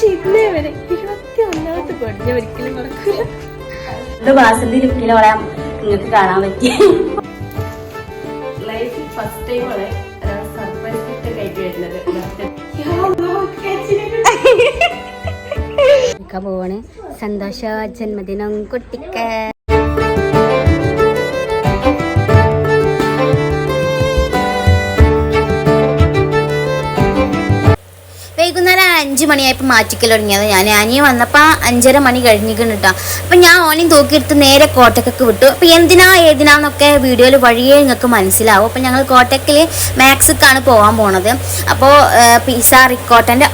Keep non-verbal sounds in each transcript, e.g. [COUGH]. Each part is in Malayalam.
പക്ഷെ ഇന്നേ വരെ ഇരുപത്തി ഒന്നാമത്തെ ബർത്ത്ഡേ ഒരിക്കലും മറക്കൂല. ഇത് വാസന്തി ലുക്കിൽ പറയാൻ നിങ്ങൾക്ക് കാണാൻ പറ്റി. ലൈഫിൽ ഫസ്റ്റ് ടൈം ആണ് സർപ്രൈസ് ഗിഫ്റ്റ് കഴിച്ചു വരുന്നത്. പോവാണ്. സന്തോഷ ജന്മദിനം കുട്ടിക്ക. അഞ്ച് മണിയായപ്പോൾ മാറ്റിക്കൽ തുടങ്ങിയത്. ഞാൻ അനിയ വന്നപ്പോൾ അഞ്ചര മണി കഴിഞ്ഞിരിക്കുന്നു കേട്ടോ അപ്പം ഞാൻ ഓനെയും തൂക്കിയെടുത്ത് നേരെ കോട്ടക്കൊക്കെ വിട്ടു. അപ്പം എന്തിനാ ഏതിനാന്നൊക്കെ വീഡിയോയിൽ വഴിയേ നിങ്ങൾക്ക് മനസ്സിലാവും. അപ്പം ഞങ്ങൾ കോട്ടക്കിൽ മാക്സിക്കാണ് പോകാൻ പോണത്. അപ്പോൾ പിസ റിക്കോട്ടന്റെ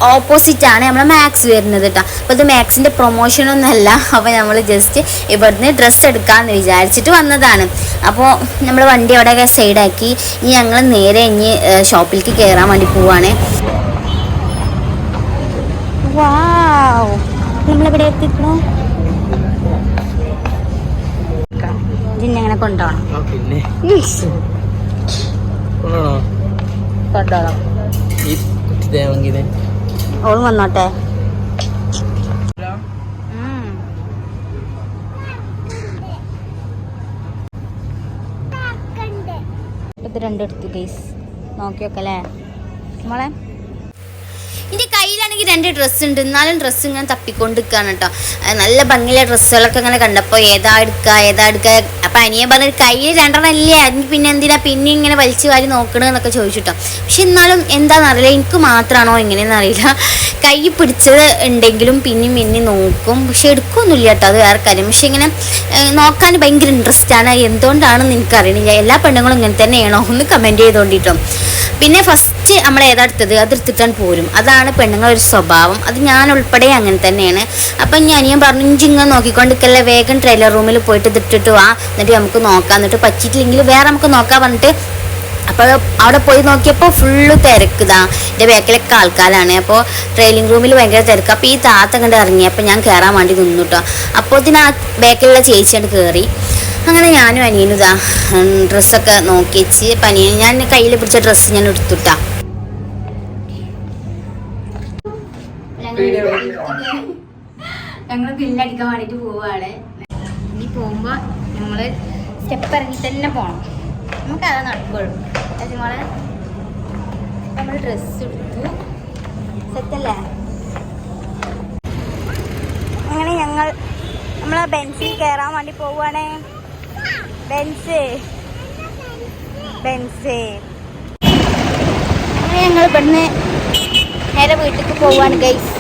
ആണ് നമ്മളെ മാക്സ് വരുന്നത് കേട്ടോ അപ്പോൾ ഇത് മാക്സിന്റെ പ്രൊമോഷനൊന്നുമല്ല അപ്പോൾ നമ്മൾ ജസ്റ്റ് ഇവിടുന്ന് ഡ്രസ്സ് എടുക്കാമെന്ന് വിചാരിച്ചിട്ട് വന്നതാണ്. അപ്പോൾ നമ്മൾ വണ്ടി അവിടെ സൈഡാക്കി. ഇനി ഞങ്ങൾ നേരെ ഇനി ഷോപ്പിലേക്ക് കയറാൻ വേണ്ടി പോവാണ്. വാവ് നമ്മളിവിടെ എത്തിക്കണോ ഇതിനെ അങ്ങനെ കൊണ്ടുപോകണം പിന്നെ. കൊണ്ടുപോകണം ഓൾ വന്നോട്ടെ. ഇത് രണ്ടെടുത്തു ഗൈസ് നോക്കിയൊക്കെ അല്ലേ മോളെ? എന്റെ കയ്യിലാണെങ്കിൽ രണ്ട് ഡ്രസ്സ് ഉണ്ട്. എന്നാലും ഡ്രസ്സ് ഇങ്ങനെ തപ്പിക്കൊണ്ടിരിക്കുകയാണ് കേട്ടോ. നല്ല ഭംഗിയുള്ള ഡ്രസ്സുകളൊക്കെ ഇങ്ങനെ കണ്ടപ്പോൾ ഏതാ എടുക്കുക ഏതാ എടുക്കുക. അപ്പം അനിയൻ പറഞ്ഞ കയ്യിൽ രണ്ടെണ്ണം ഇല്ലേ? അതിന് പിന്നെ എന്തിനാ പിന്നെ ഇങ്ങനെ വലിച്ചു വാരി നോക്കണമെന്നൊക്കെ ചോദിച്ചിട്ടോ പക്ഷെ എന്നാലും എന്താണെന്നറിയില്ല എനിക്ക് മാത്രമാണോ ഇങ്ങനെയെന്ന് അറിയില്ല. കൈ പിടിച്ചത് ഉണ്ടെങ്കിലും പിന്നെയും പിന്നെ നോക്കും. പക്ഷെ എടുക്കൊന്നുമില്ല കേട്ടോ. അത് വേറെ കാര്യം. പക്ഷെ ഇങ്ങനെ നോക്കാൻ ഭയങ്കര ഇൻട്രസ്റ്റ് ആണ്. എന്തുകൊണ്ടാണെന്ന് എനിക്കറിയണില്ല. എല്ലാ പെണ്ണുങ്ങളും ഇങ്ങനെ തന്നെയാണോ? ഒന്ന് കമന്റ് ചെയ്തുകൊണ്ടിട്ടോ പിന്നെ ഫസ്റ്റ് നമ്മൾ ഏതാ എടുത്തത്? പോരും. അതാണ് പെണ്ണുങ്ങളുടെ ഒരു സ്വഭാവം. അത് ഞാൻ ഉൾപ്പെടെ അങ്ങനെ തന്നെയാണ്. അപ്പം ഞാൻ ഞാൻ പറഞ്ഞു ഇഞ്ചിങ്ങനെ നോക്കിക്കൊണ്ടിരിക്കല്ലേ വേഗം ട്രെയിലർ റൂമിൽ പോയിട്ട് ഇതിട്ടിട്ട് വാ. എന്നിട്ട് നമുക്ക് നോക്കാം. എന്നിട്ട് പറ്റിയിട്ടില്ലെങ്കിൽ വേറെ നമുക്ക് നോക്കാൻ പറഞ്ഞിട്ട് അപ്പോൾ അവിടെ പോയി നോക്കിയപ്പോൾ ഫുള്ള് തിരക്കുതാ എന്റെ ബാക്കിലൊക്കെ ആൾക്കാരാണ്. അപ്പോൾ ട്രെയിനിങ് റൂമിൽ ഭയങ്കര തിരക്ക്. അപ്പോൾ ഈ താത്ത കണ്ട് ഇറങ്ങി. അപ്പോൾ ഞാൻ കയറാൻ വേണ്ടി നിന്നു കേട്ടോ അപ്പോൾ ഇതിന് ആ ബാക്കിലുള്ള ചേച്ചിയാണ് കയറി അങ്ങനെ ഞാനും അനിയനും ഇതാ ഡ്രസ്സൊക്കെ നോക്കിച്ച് അപ്പം അനിയൻ ഞാൻ കയ്യിൽ പിടിച്ച ഡ്രസ്സ് ഞാൻ എടുത്തുട്ടാ ഞങ്ങൾ ബില്ലടിക്കാൻ വേണ്ടിയിട്ട് പോവുകയാണ് ഇനി പോകുമ്പോൾ നമ്മൾ സ്റ്റെപ്പ് ഇറങ്ങി തന്നെ പോകണം നമുക്ക് അതാ നടക്കുള്ളൂ. നമ്മളെ നമ്മൾ ഡ്രസ്സ് എടുത്തു സെറ്റല്ലേ അങ്ങനെ ഞങ്ങൾ നമ്മൾ ബെൻസിൽ കയറാൻ വേണ്ടി പോവുകയാണേ ബെൻസ് ബെൻസ് ഞങ്ങൾ ഇവിടുന്ന് നേരെ വീട്ടിലേക്ക് പോവാണ് ഗൈസ്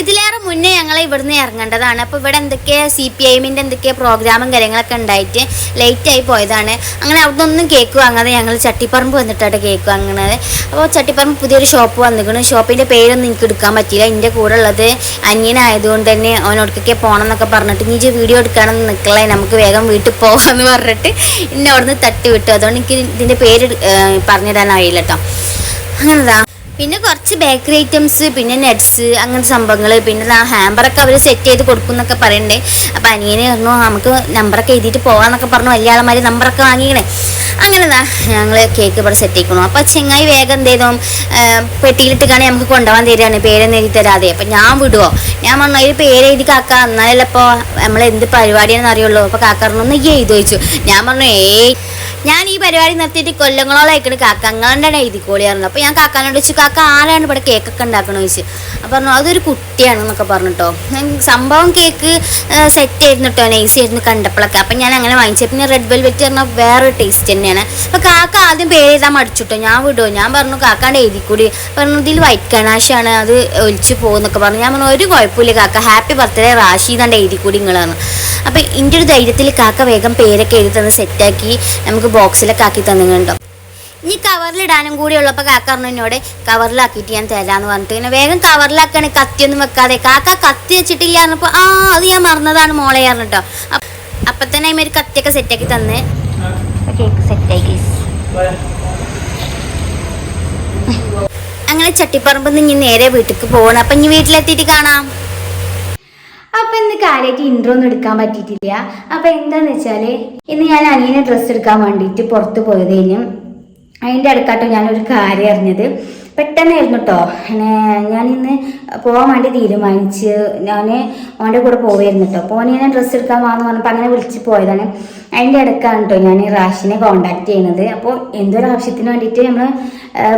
ഇതിലേറെ മുന്നേ ഞങ്ങൾ ഇവിടുന്ന് ഇറങ്ങേണ്ടതാണ്. അപ്പോൾ ഇവിടെ എന്തൊക്കെ സി പി ഐമിന്റെ എന്തൊക്കെ പ്രോഗ്രാമും കാര്യങ്ങളൊക്കെ ഉണ്ടായിട്ട് ലേറ്റ് ആയി പോയതാണ്. അങ്ങനെ അവിടെ ഒന്നും കേക്ക് വാങ്ങാതെ ഞങ്ങൾ ചട്ടിപ്പറമ്പ് വന്നിട്ടാണ് കേക്ക് വാങ്ങുന്നത് അപ്പോൾ ചട്ടിപ്പറമ്പ് പുതിയൊരു ഷോപ്പ് വന്നിരിക്കുന്നു ഷോപ്പിന്റെ പേരൊന്നും എനിക്ക് എടുക്കാൻ പറ്റിയില്ല. എന്റെ കൂടെ ഉള്ളത് അന്യനായതുകൊണ്ട് തന്നെ അവനോടക്കൊക്കെ പോകണം എന്നൊക്കെ പറഞ്ഞിട്ട് നീ വീഡിയോ എടുക്കണം നിൽക്കലേ നമുക്ക് വേഗം വീട്ടിൽ പോകാമെന്ന് പറഞ്ഞിട്ട് എന്നെ അവിടുന്ന് തട്ടി വിട്ടു അതുകൊണ്ട് എനിക്ക് ഇതിന്റെ പേര് പറഞ്ഞിടാൻ അറിയില്ല കേട്ടോ അങ്ങനെതാ. പിന്നെ കുറച്ച് ബേക്കറി ഐറ്റംസ് പിന്നെ നട്ട്സ് അങ്ങനത്തെ സംഭവങ്ങൾ പിന്നെ ആ ഹാമ്പറൊക്കെ അവർ സെറ്റ് ചെയ്ത് കൊടുക്കും എന്നൊക്കെ പറയണ്ടേ. അപ്പം അനിയനെ പറഞ്ഞു നമുക്ക് നമ്പറൊക്കെ എഴുതിയിട്ട് പോകാമെന്നൊക്കെ പറഞ്ഞു. വലിയ ആളന്മാർ നമ്പറൊക്കെ വാങ്ങിക്കണേ. അങ്ങനെ ഞങ്ങൾ കേക്ക് ഇവിടെ സെറ്റ് ചെയ്യിക്കണു അപ്പോൾ ചെങ്ങായി വേഗം എന്തേതും പെട്ടിയിലിട്ട് നമുക്ക് കൊണ്ടുപോകാൻ തരികയാണ് പേരൊന്നും എഴുതി തരാതെ. അപ്പം ഞാൻ വിടുവോ? ഞാൻ പറഞ്ഞു അതിൽ പേര് എഴുതി കാക്ക എന്നാലല്ലേ നമ്മൾ എന്ത് പരിപാടിയാണെന്ന് അറിയുള്ളൂ. അപ്പോൾ കാക്ക പറഞ്ഞു ഒന്ന് ഈ എഴുതി വെച്ചു. ഞാൻ പറഞ്ഞു ഏയ് ഞാൻ ഈ പരിപാടി നിർത്തിയിട്ട് കൊല്ലങ്ങളോളം അയക്കണ അങ്ങനെ എഴുതിക്കോളിയായിരുന്നു അപ്പോൾ ഞാൻ കാക്കാനോട് ചോദിച്ചു കാക്ക ആരാണ് ഇവിടെ കേക്കൊക്കെ ഉണ്ടാക്കണമെന്ന് ചോദിച്ചു. അപ്പോൾ പറഞ്ഞു അതൊരു കുട്ടിയാണ് എന്നൊക്കെ പറഞ്ഞിട്ടോ സംഭവം കേക്ക് സെറ്റ് ആയിരുന്നു കേട്ടോ നൈസ് ആയിരുന്നു കണ്ടപ്പോഴൊക്കെ അപ്പം ഞാൻ അങ്ങനെ വാങ്ങിച്ചു. പിന്നെ റെഡ് വെൽവെറ്റ് പറഞ്ഞാൽ വേറൊരു ടേസ്റ്റ് തന്നെയാണ്. അപ്പോൾ കാക്ക ആദ്യം പേര് എഴുതാൻ മടിച്ചിട്ടോ. ഞാൻ വിടുമോ ഞാൻ പറഞ്ഞു കാക്കാണ്ട് എഴുതിക്കൂടി. പറഞ്ഞു ഇതിൽ വൈറ്റ് കണാശാണ് അത് ഒലിച്ച് പോകുന്നൊക്കെ പറഞ്ഞു. ഞാൻ പറഞ്ഞു ഒരു കുഴപ്പമില്ല കാക്ക. ഹാപ്പി ബർത്ത്ഡേ റാഷീദാണ്ട് എഴുതിക്കൂടി നിങ്ങളാണ് അപ്പൊ എന്റെ ഒരു ധൈര്യത്തിൽ കാക്ക വേഗം പേരൊക്കെ എഴുതി തന്ന് സെറ്റാക്കി നമുക്ക് ബോക്സിലൊക്കെ ആക്കി തന്നിട്ടുണ്ടോ ഇനി കവറിലിടാനും കൂടി ഉള്ളപ്പോൾ കാക്ക പറഞ്ഞു എന്നോട് കവറിലാക്കിയിട്ട് ഞാൻ തരാമെന്ന് പറഞ്ഞിട്ട്. പിന്നെ വേഗം കവറിലാക്കാണ് കത്തിയൊന്നും വെക്കാതെ. കാക്ക കത്തി വെച്ചിട്ടില്ല പറഞ്ഞപ്പോൾ ആ അത് ഞാൻ മറന്നതാണ് മോളെ പറഞ്ഞിട്ടോ. അപ്പം തന്നെ അതിന് ഒരു കത്തിയൊക്കെ സെറ്റാക്കി തന്ന്. കേക്ക് അങ്ങനെ ചട്ടിപ്പറമ്പ് ഇനി നേരെ വീട്ടിലേക്ക് പോകണം അപ്പം ഇനി വീട്ടിലെത്തിയിട്ട് കാണാം. അപ്പൊ ഇന്ന് കാര്യമായിട്ട് ഇൻട്രോ ഒന്നും എടുക്കാൻ പറ്റിയിട്ടില്ല. അപ്പൊ എന്താന്ന് വെച്ചാൽ ഇന്ന് ഞാൻ അനിയനെ ഡ്രസ്സ് എടുക്കാൻ വേണ്ടിയിട്ട് പുറത്ത് പോയതേനും. അതിന്റെ അടുക്കാട്ടോ ഞാനൊരു കാര്യം അറിഞ്ഞത്. പെട്ടെന്നായിരുന്നു കേട്ടോ ഞാൻ ഇന്ന് പോകാൻ വേണ്ടി തീരുമാനിച്ച് ഞാൻ ഓന്റെ കൂടെ പോവായിരുന്നു കേട്ടോ അപ്പോൾ ഞാൻ ഡ്രസ്സ് എടുക്കാൻ വാങ്ങുന്നു പറഞ്ഞപ്പോൾ അങ്ങനെ വിളിച്ച് പോയതാണ്. അതിന്റെ ഇടയ്ക്കാണ് കേട്ടോ ഞാൻ റാഷിനെ കോണ്ടാക്ട് ചെയ്യുന്നത് അപ്പോൾ എന്തൊരു ആവശ്യത്തിന് വേണ്ടിയിട്ട് നമ്മൾ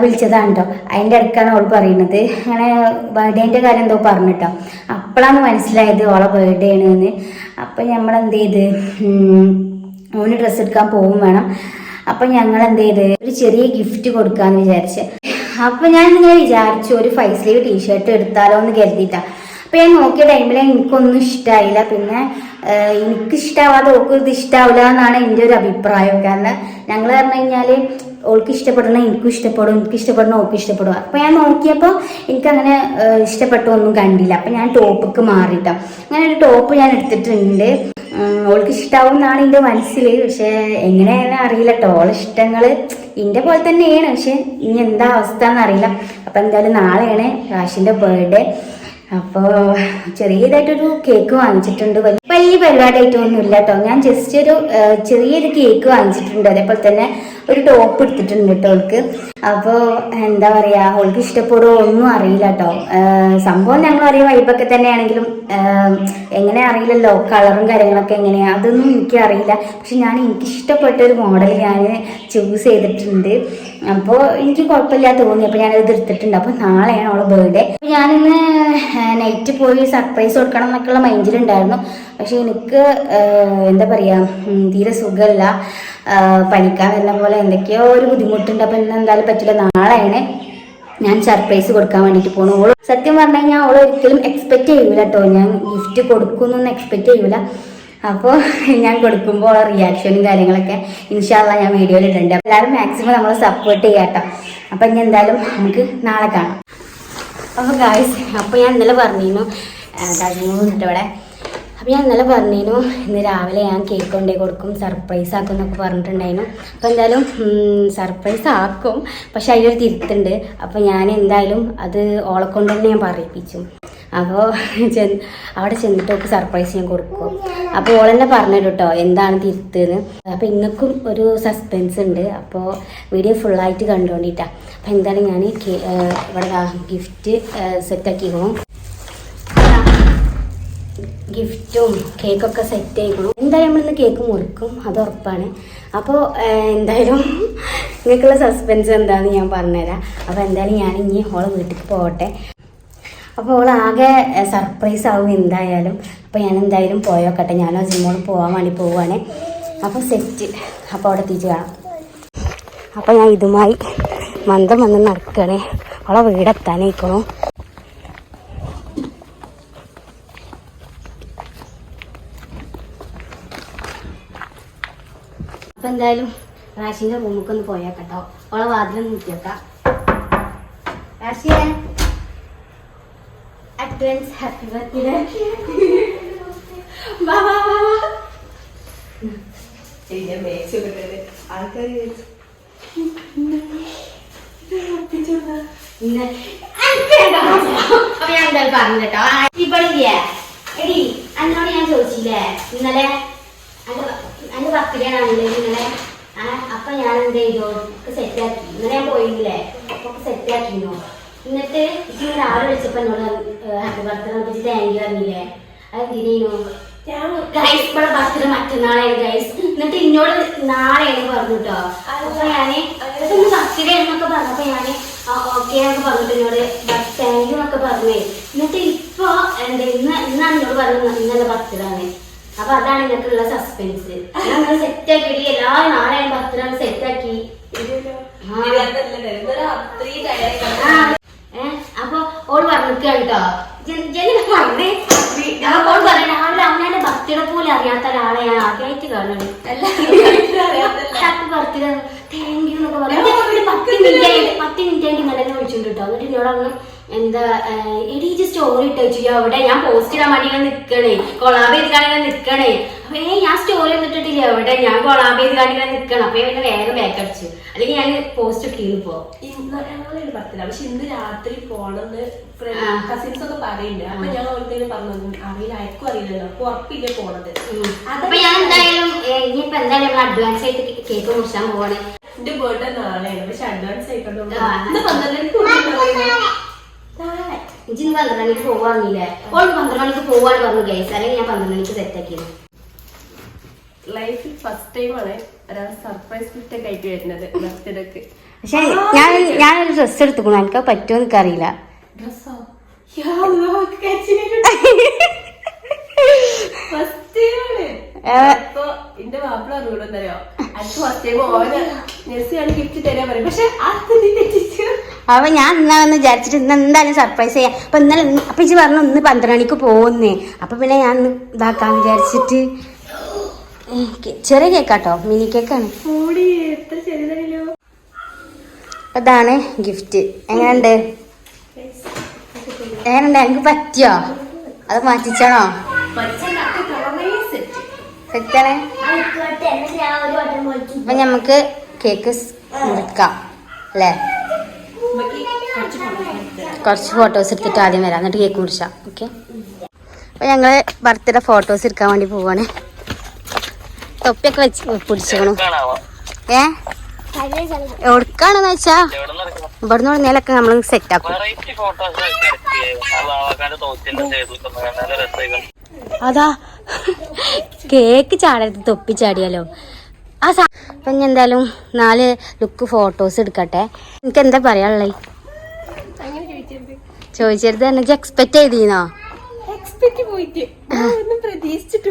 വിളിച്ചതാണ് കേട്ടോ അതിന്റെ ഇടയ്ക്കാണ് അവൾ പറയുന്നത് അങ്ങനെ ബർത്ത്ഡേന്റെ കാര്യം എന്തോ പറഞ്ഞു കേട്ടോ അപ്പോഴാണ് മനസ്സിലായത് ഓളെ ബർത്ത്ഡേ ആണ് എന്ന്. അപ്പം നമ്മൾ എന്ത് ചെയ്ത് ഓന് ഡ്രസ്സ് എടുക്കാൻ പോകും വേണം. അപ്പം ഞങ്ങൾ എന്ത് ചെയ്ത് ഒരു ചെറിയ ഗിഫ്റ്റ് കൊടുക്കാമെന്ന് വിചാരിച്ച്. അപ്പൊ ഞാൻ ഇങ്ങനെ വിചാരിച്ചു ഒരു ഫൈവ് സ്ലീവ് ടീഷർട്ട് എടുത്താലോ എന്ന് കരുതിട്ട അപ്പൊ ഞാൻ നോക്കിയ ടൈമിൽ എനിക്കൊന്നും ഇഷ്ടമായില്ല പിന്നെ എനിക്ക് ഇഷ്ടാവാതെ ഓൾക്ക് ഇത് ഇഷ്ടാവില്ല എന്നാണ് എന്റെ ഒരു അഭിപ്രായം. കാരണം ഞങ്ങൾ പറഞ്ഞു കഴിഞ്ഞാൽ ഓൾക്ക് ഇഷ്ടപ്പെടണം എനിക്കും ഇഷ്ടപ്പെടും എനിക്ക് ഇഷ്ടപ്പെടണം ഓൾക്ക് ഇഷ്ടപ്പെടും. അപ്പൊ ഞാൻ നോക്കിയപ്പോൾ എനിക്കങ്ങനെ ആഹ്, ഇഷ്ടപ്പെട്ട ഒന്നും കണ്ടില്ല. അപ്പൊ ഞാൻ ടോപ്പിക്ക് മാറിയിട്ടോ. അങ്ങനെ ഒരു ടോപ്പ് ഞാൻ എടുത്തിട്ടുണ്ട്. ഓൾക്ക് ഇഷ്ടാവും എന്നാണ് എന്റെ മനസ്സിൽ പക്ഷെ എങ്ങനെയാണെന്ന് അറിയില്ല കേട്ടോ ഇന്റെ പോലെ തന്നെയാണ്. പക്ഷെ ഇനി എന്താ അവസ്ഥ എന്നറിയില്ല അപ്പൊ എന്തായാലും നാളെയാണ് റാഷിന്റെ ബർത്ത്ഡേ അപ്പോൾ ചെറിയതായിട്ടൊരു കേക്ക് വാങ്ങിച്ചിട്ടുണ്ട്. വലിയ വലിയ പരിപാടിയായിട്ടൊന്നും ഇല്ല കേട്ടോ ഞാൻ ജസ്റ്റ് ഒരു ചെറിയൊരു കേക്ക് വാങ്ങിച്ചിട്ടുണ്ട്. അതേപോലെ തന്നെ ഒരു ടോപ്പ് എടുത്തിട്ടുണ്ട് കേട്ടോ അവൾക്ക് അപ്പോൾ എന്താ പറയാ അവൾക്ക് ഇഷ്ടപ്പെടുമോ ഒന്നും അറിയില്ല കേട്ടോ സംഭവം ഞങ്ങൾ ഒരേ വൈബൊക്കെ തന്നെയാണെങ്കിലും എങ്ങനെ അറിയില്ലല്ലോ കളറും കാര്യങ്ങളൊക്കെ എങ്ങനെയാ അതൊന്നും എനിക്ക് അറിയില്ല. പക്ഷെ ഞാൻ എനിക്ക് ഇഷ്ടപ്പെട്ട ഒരു മോഡൽ ഞാൻ ചൂസ് ചെയ്തിട്ടുണ്ട്. അപ്പോൾ എനിക്ക് കുഴപ്പമില്ല തോന്നി. അപ്പോൾ ഞാനത് എടുത്തിട്ടുണ്ട്. അപ്പോൾ നാളെയാണ് അവളെ ബർത്ത്ഡേ അപ്പോൾ ഞാനിന്ന് നൈറ്റ് പോയി സർപ്രൈസ് കൊടുക്കണം എന്നൊക്കെയുള്ള മൈൻഡിലുണ്ടായിരുന്നു പക്ഷെ എനിക്ക് എന്താ പറയുക തീരെ സുഖമല്ല. പനിക്കാൻ വരുന്ന പോലെ എന്തൊക്കെയോ ഒരു ബുദ്ധിമുട്ടുണ്ട്. അപ്പോൾ ഇന്ന് എന്തായാലും പറ്റില്ല നാളെയാണ്. ഞാൻ സർപ്രൈസ് കൊടുക്കാൻ വേണ്ടിയിട്ട് പോണു. ഓൾ സത്യം പറഞ്ഞു കഴിഞ്ഞാൽ ഓൾ ഒരിക്കലും എക്സ്പെക്ട് ചെയ്യൂല കേട്ടോ ഞാൻ ഗിഫ്റ്റ് കൊടുക്കുന്നൊന്നും എക്സ്പെക്ട് ചെയ്യൂല. അപ്പോൾ ഞാൻ കൊടുക്കുമ്പോൾ ഉള്ള റിയാക്ഷനും കാര്യങ്ങളൊക്കെ ഇൻഷാല്ല ഞാൻ വീഡിയോയിൽ ഇട്ടുണ്ട് എല്ലാവരും മാക്സിമം നമ്മൾ സപ്പോർട്ട് ചെയ്യാം കേട്ടോ അപ്പം ഇനി എന്തായാലും നമുക്ക് നാളെ കാണാം. അപ്പോൾ ഗായ്സ് അപ്പോൾ ഞാൻ ഇന്നലെ പറഞ്ഞിരുന്നു കഴിഞ്ഞിട്ട് ഇവിടെ അപ്പോൾ ഞാൻ ഇന്നലെ പറഞ്ഞിരുന്നു ഇന്ന് രാവിലെ ഞാൻ കേക്ക് കൊണ്ടേ കൊടുക്കും സർപ്രൈസ് ആക്കും എന്നൊക്കെ പറഞ്ഞിട്ടുണ്ടായിരുന്നു. അപ്പോൾ എന്തായാലും സർപ്രൈസ് ആക്കും. പക്ഷെ അതിലൊരു തിരുത്തുണ്ട്. അപ്പോൾ ഞാൻ എന്തായാലും അത് ഓളെ കൊണ്ട് തന്നെ ഞാൻ പറയിപ്പിച്ചു. അപ്പോൾ ചെന്ന് അവിടെ ചെന്നിട്ട് ഒക്കെ സർപ്രൈസ് ഞാൻ കൊടുക്കും. അപ്പോൾ ഓൾ തന്നെ പറഞ്ഞു കേട്ടോ എന്താണ് തിരുത്തുന്ന് അപ്പോൾ ഇങ്ങക്കും ഒരു സസ്പെൻസ് ഉണ്ട്. അപ്പോൾ വീഡിയോ ഫുള്ളായിട്ട് കണ്ടുകൊണ്ടിട്ടാണ് അപ്പോൾ എന്തായാലും ഞാൻ ഇവിടെ ഗിഫ്റ്റ് സെറ്റാക്കിക്കണം ഗിഫ്റ്റും കേക്കൊക്കെ സെറ്റ് ചെയ്യണം. എന്തായാലും നമ്മളിന്ന് കേക്ക് മുറിക്കും അത് ഉറപ്പാണ്. അപ്പോൾ എന്തായാലും നിങ്ങൾക്കുള്ള സസ്പെൻസ് എന്താണെന്ന് ഞാൻ പറഞ്ഞുതരാം. അപ്പോൾ എന്തായാലും ഞാൻ ഇനി ഓളെ വീട്ടിൽ പോകട്ടെ. അപ്പോൾ ഓൾ ആകെ സർപ്രൈസ് ആവും എന്തായാലും. അപ്പോൾ ഞാൻ എന്തായാലും പോയോക്കട്ടെ. ഞാനോ ജിമ്മോട് പോകാൻ വേണ്ടി പോവുകയാണ് അപ്പോൾ സെറ്റ് അപ്പോൾ അവിടെ എത്തിച്ച് കാണാം. അപ്പോൾ ഞാൻ ഇതുമായി മന്ദം വന്ന് നടക്കണേ. അവളെ വീടെത്താനേക്കണോ എന്തായാലും റാഷിന്റെ റൂമിലേക്ക് ഒന്ന് പോയേക്കട്ടോ. ഓളെ വാതിലൊന്ന് മുട്ടിയേക്കാം. റാഷിയെ അഡ്വാൻസ് ഹാപ്പി ബർത്ത്ഡേ വാ വാ വാ വാ. ഇന്ന് അനക്ക് എന്താ മനസ്സിലാ? അപ്പൊ ഞാൻ എന്തായാലും പറഞ്ഞു കേട്ടോ. ആ, ഇവളില്ലേ? എടി അന്നോട് ഞാൻ ചോദിച്ചില്ലേ? ഇന്നലെ എന്റെ ഇങ്ങനെ അപ്പൊ ഞാൻ എന്ത് ചെയ്തു സെറ്റ് ആക്കി. ഇന്നലെ ഞാൻ പോയില്ലേ അപ്പൊ സെറ്റ് ആക്കിനു എന്നിട്ട് ഇന്ന് രാവിലെ വിളിച്ചപ്പോ എന്നോട് ഹാപ്പി ബർത്ത്ഡേ വിളിച്ച് താങ്ക് യു പറഞ്ഞില്ലേ? അതെന്തിനു ഗൈസ് ഇവിടെ ബർത്ത്ഡേ മറ്റന്നാളായിരുന്നു ഗൈസ് എന്നിട്ട് ഇന്നോട് നാളെയാണ് പറഞ്ഞു കേട്ടോ അപ്പൊ ഞാൻ ഇതൊന്ന് ബർത്ത്ഡേ എന്നൊക്കെ പറഞ്ഞപ്പോ ഞാൻ ഓക്കെ എന്നൊക്കെ പറഞ്ഞിട്ട് എന്നോട് താങ്ക് യു എന്നൊക്കെ പറഞ്ഞു. എന്നിട്ട് ഇപ്പൊ എന്താ ഇന്ന് ഇന്നാണ് എന്നോട് പറഞ്ഞത് ഇന്നലെ ബർത്ത്ഡേ ആണ് അപ്പൊ അതാണ് നിങ്ങൾക്കുള്ള സസ്പെൻസ് ഞങ്ങൾ സെറ്റ് ആക്കി എല്ലാ നാളെ പത്രം സെറ്റ് ആക്കി. അപ്പൊ ഓൾ പറഞ്ഞിട്ടോ കേട്ടോ. ജെന്നിനെ പറഞ്ഞേ. അപ്പൊ ഓൾ പറയണ അവളെ അവനെ ബർത്ത്ഡേ പോലും അറിയാത്ത ഒരാളെ ഞാൻ ആദ്യമായിട്ട് കാണുന്നത്. താങ്ക് യു എന്നൊക്കെ പറഞ്ഞു. പത്ത് മിനിറ്റ് പത്ത് മിനിറ്റ് ആയിട്ട് ഇന്നലെ വിളിച്ചിട്ടുണ്ട് കേട്ടോ. എന്നിട്ട് എന്നോട് എന്താ എടി സ്റ്റോറി ഇട്ട് വെച്ചു എവിടെ ഞാൻ പോസ്റ്റ് ഇടാൻ വേണ്ടി നിക്കണേ. കൊളാബ് ചെയ്ത് കാണിക്കാൻ നിക്കണേ. അപ്പൊ ഏ ഞാൻ സ്റ്റോറി ഒന്നും അവിടെ എവിടെ ഞാൻ കൊളാബ് ചെയ്ത് കാണിക്കാൻ നിക്കണം. അപ്പൊ പിന്നെ വേഗം ബാക്ക് അടിച്ചു. അല്ലെങ്കിൽ ഞാൻ പോസ്റ്റ് ഇട്ടിരുന്നു പോ ഞങ്ങളൊരു പത്തില്ല പക്ഷെ ഇന്ന് രാത്രി പോണെന്ന്. കസിൻസ് ഒക്കെ പറയുന്നുണ്ട് അപ്പൊ ഞാൻ ഓരോരുത്തരും പറഞ്ഞു അറിയില്ല ആർക്കും അറിയില്ലല്ലോ. അപ്പൊ ഉറപ്പില്ല പോണത്? അപ്പൊ ഞാൻ എന്തായാലും ഇനിയിപ്പോ എന്തായാലും നമ്മൾ അഡ്വാൻസ് ആയിട്ട് കേക്ക് മുറിച്ചാൻ പോവാണ്. എന്റെ ബർത്ത്ഡേ നാളെയാണ്. പക്ഷെ അഡ്വാൻസ് ആയിക്കൊണ്ട് ഇന്ന് ഇജിന് പന്ത്രണ്ട് മണിക്ക് പോവാങ്ങില്ലേ ഓൾ പന്ത്രണ്ട് മണിക്ക് പോവാണ് പറഞ്ഞു ഗൈസ് അല്ലെങ്കിൽ ഞാൻ പന്ത്രണ്ട് മണിക്ക് സെറ്റാക്കിയത് ലൈഫിൽ ഫസ്റ്റ് ടൈമാണ് ഒരാൾ സർപ്രൈസ് ഗിഫ്റ്റ് ഒക്കെ ആയിട്ട് വരുന്നത് ബർത്ത്ഡേക്ക് പക്ഷെ ഞാൻ ഞാനൊരു ഡ്രസ്സ് എടുത്തുക്കണു. എനിക്ക് പറ്റുമോ എനിക്ക് അറിയില്ല ഡ്രസ്സോ ഫസ്റ്റ് ടൈമാണ് അപ്പൊ എന്റെ മാപ്പിള അറിയൂടെന്നറിയോ എനിക്ക് ഫസ്റ്റ് ടൈം ഓന് നെസ്സിയാണ് ഗിഫ്റ്റ് തരാൻ പറയും പക്ഷെ ആ സ്ഥിതി തെറ്റിച്ചു. അപ്പൊ ഞാൻ ഇന്നാന്ന് വിചാരിച്ചിട്ട് ഇന്ന് എന്തായാലും സർപ്രൈസ് ചെയ്യാം. അപ്പൊ ഇന്നലെ ഇന്ന് അപ്പൊ ഇജ്ജ് പറഞ്ഞു ഇന്ന് പന്ത്രണ്ട് മണിക്ക് പോകുന്നേ. അപ്പൊ പിന്നെ ഞാൻ ഇന്ന് ഇതാക്കാന്ന് വിചാരിച്ചിട്ട്. ചെറിയ കേക്കാട്ടോ. മിനി കേക്കാണ്. അതാണ് ഗിഫ്റ്റ് എങ്ങനെയുണ്ട്? എങ്ങനെയുണ്ട്? എനിക്ക് പറ്റിയോ? അത് മാറ്റിച്ചാണോ? സെറ്റാണ് അപ്പൊ നമുക്ക് കേക്ക് വെക്കാം മുറിക്കാം അല്ലേ? കുറച്ച് ഫോട്ടോസ് എടുത്തിട്ട് ആദ്യം വരാം. എന്നിട്ട് കേക്ക് മുറിച്ചാം ഓക്കെ അപ്പോൾ ഞങ്ങൾ ബർത്ത്ഡേ ഫോട്ടോസ് എടുക്കാൻ വേണ്ടി പോവാണ്. തൊപ്പിയൊക്കെ വെച്ച് പിടിച്ചേക്കണു ഏ? എടുക്കാണെന്ന് വെച്ചാ? ഇവിടുന്ന് പറഞ്ഞാലൊക്കെ നമ്മൾ സെറ്റ് ആക്കും. അതാ. കേക്ക് ചാടരുത് തൊപ്പി ചാടിയാലോ. ആ സാ അപ്പം ഞാൻ എന്തായാലും നാല് ലുക്ക് ഫോട്ടോസ് എടുക്കട്ടെ. എനിക്ക് എന്താ പറയാനുള്ളത് ചോദിച്ചരുത് തന്നെ. എക്സ്പെക്ട് ചെയ്തീനോ എക്സ്പെക്ട് ഒന്നും പ്രതീക്ഷിച്ചിട്ട്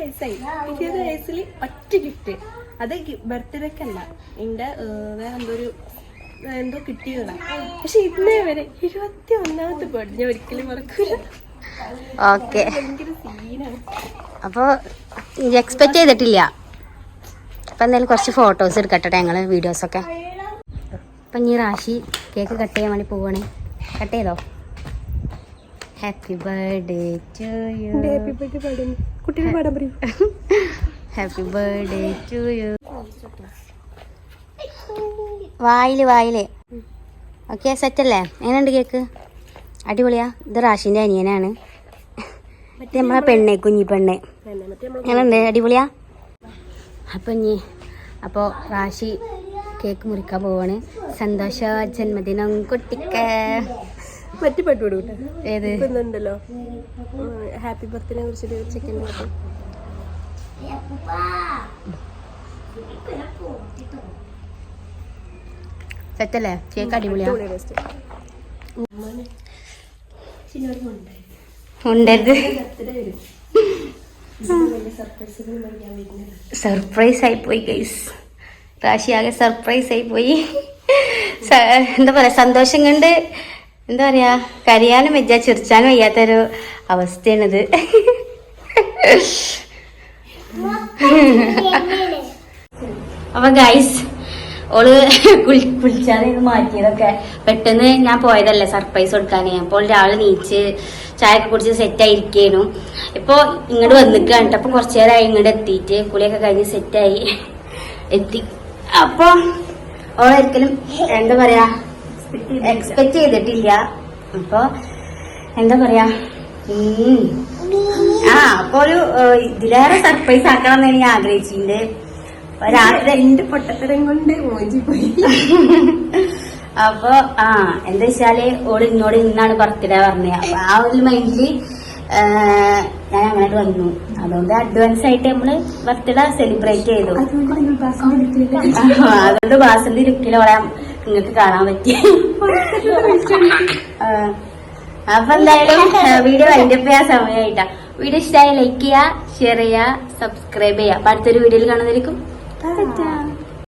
വയസ്സായി. ഗിഫ്റ്റ് ബർത്ത്ഡേക്കല്ല എന്തോ പക്ഷെ ഇന്നേ വരെ ഇരുപത്തി ഒന്നാമത്തെ ഒരിക്കലും മറക്കൂല. ഓക്കെ. അപ്പോൾ എക്സ്പെക്റ്റ് ചെയ്തിട്ടില്ല. അപ്പം എന്തായാലും കുറച്ച് ഫോട്ടോസ് എടുക്കട്ടെ ഞങ്ങൾ വീഡിയോസൊക്കെ അപ്പം ഇനി റാഷി കേക്ക് കട്ട് ചെയ്യാൻ വേണ്ടി പോവാണ്. കട്ട് ചെയ്തോ? Happy birthday to you happy birthday കുട്ടികൾ പാടാൻ പറയൂ. ഹാപ്പി ബർത്ത്ഡേ ടു യു വായിൽ വായിൽ. ഓക്കെ സെറ്റല്ലേ എങ്ങനെയുണ്ട് കേക്ക് അടിപൊളിയാ. ഇത് റാഷിന്റെ അനിയനാണ്. ഇത് നമ്മളെ പെണ്ണെ കുഞ്ഞി പെണ്ണെ. എങ്ങനെയുണ്ട്? അടിപൊളിയാ? അപ്പം ഇനി അപ്പോൾ റാഷി കേക്ക് മുറിക്കാൻ പോവാണ്. സന്തോഷ ജന്മദിനം കുട്ടിക്ക്. മറ്റു പാട്ട് ഏത്? ഇന്നുണ്ടല്ലോ. ഹാപ്പി ബർത്ത്ഡേ കുറിച്ചൊരു സെക്കൻഡ് പാട്ട് സെറ്റല്ലേ? കേക്ക് അടിപൊളിയാ. ഉണ്ടത്. സർപ്രൈസ് ആയി പോയി ഗൈസ് റാശി ആകെ സർപ്രൈസ് ആയി പോയി. എന്താ പറയാ സന്തോഷം കണ്ട് എന്താ പറയാ കരയാനും വെച്ചാ ചിരിച്ചാനും വയ്യാത്തൊരു അവസ്ഥയാണിത്. അപ്പൊ ഗൈസ് ഓൾ കുളി കുളിച്ചാതെ മാറ്റിയതൊക്കെ. പെട്ടെന്ന് ഞാൻ പോയതല്ലേ സർപ്രൈസ് കൊടുക്കാനേ. അപ്പോൾ രാവിലെ നീച്ച് ചായ ഒക്കെ കുടിച്ച് സെറ്റ് ആയിരിക്കേനു. ഇപ്പൊ ഇങ്ങോട്ട് വന്നിക്കാണ് കേട്ടോ അപ്പൊ കുറച്ചു നേരമായി ഇങ്ങോട്ട് എത്തിയിട്ട് കുളിയൊക്കെ കഴിഞ്ഞ് സെറ്റായി എത്തി. അപ്പൊ ഓളൊരിക്കലും എന്താ പറയാ എക്സ്പെക്ട് ചെയ്തിട്ടില്ല. അപ്പൊ എന്താ പറയാ. ആ അപ്പൊ ഒരു ഇതിലേറെ സർപ്രൈസ് ആക്കണം എന്ന് ഞാൻ ആഗ്രഹിച്ചിട്ടുണ്ട്. രാത്രി എന്റെ പൊട്ടത്തരം കൊണ്ട് പോയി [LAUGHS] അപ്പൊ ആ എന്താ വെച്ചാൽ ഓൾ ഇന്നോട് ഇന്നാണ് ബർത്ത്ഡേ പറഞ്ഞത് അപ്പൊ ആ ഒരു മൈൻഡിൽ ഞാൻ അങ്ങോട്ട് വന്നു. അതുകൊണ്ട് അഡ്വാൻസ് ആയിട്ട് നമ്മൾ ബർത്ത്ഡേ സെലിബ്രേറ്റ് ചെയ്തു. അതുകൊണ്ട് ബാസിന്റെ ഇരിക്കലോ നിങ്ങൾക്ക് കാണാൻ പറ്റി. അപ്പൊ എന്തായാലും വീഡിയോ വൈൻഡപ്പ് ചെയ്യാൻ സമയമായിട്ടാ വീഡിയോ ഇഷ്ടമായി ലൈക്ക് ചെയ്യുക ഷെയർ ചെയ്യുക സബ്സ്ക്രൈബ് ചെയ്യുക. അപ്പൊ അടുത്തൊരു വീഡിയോയിൽ കാണുന്നതായിരിക്കും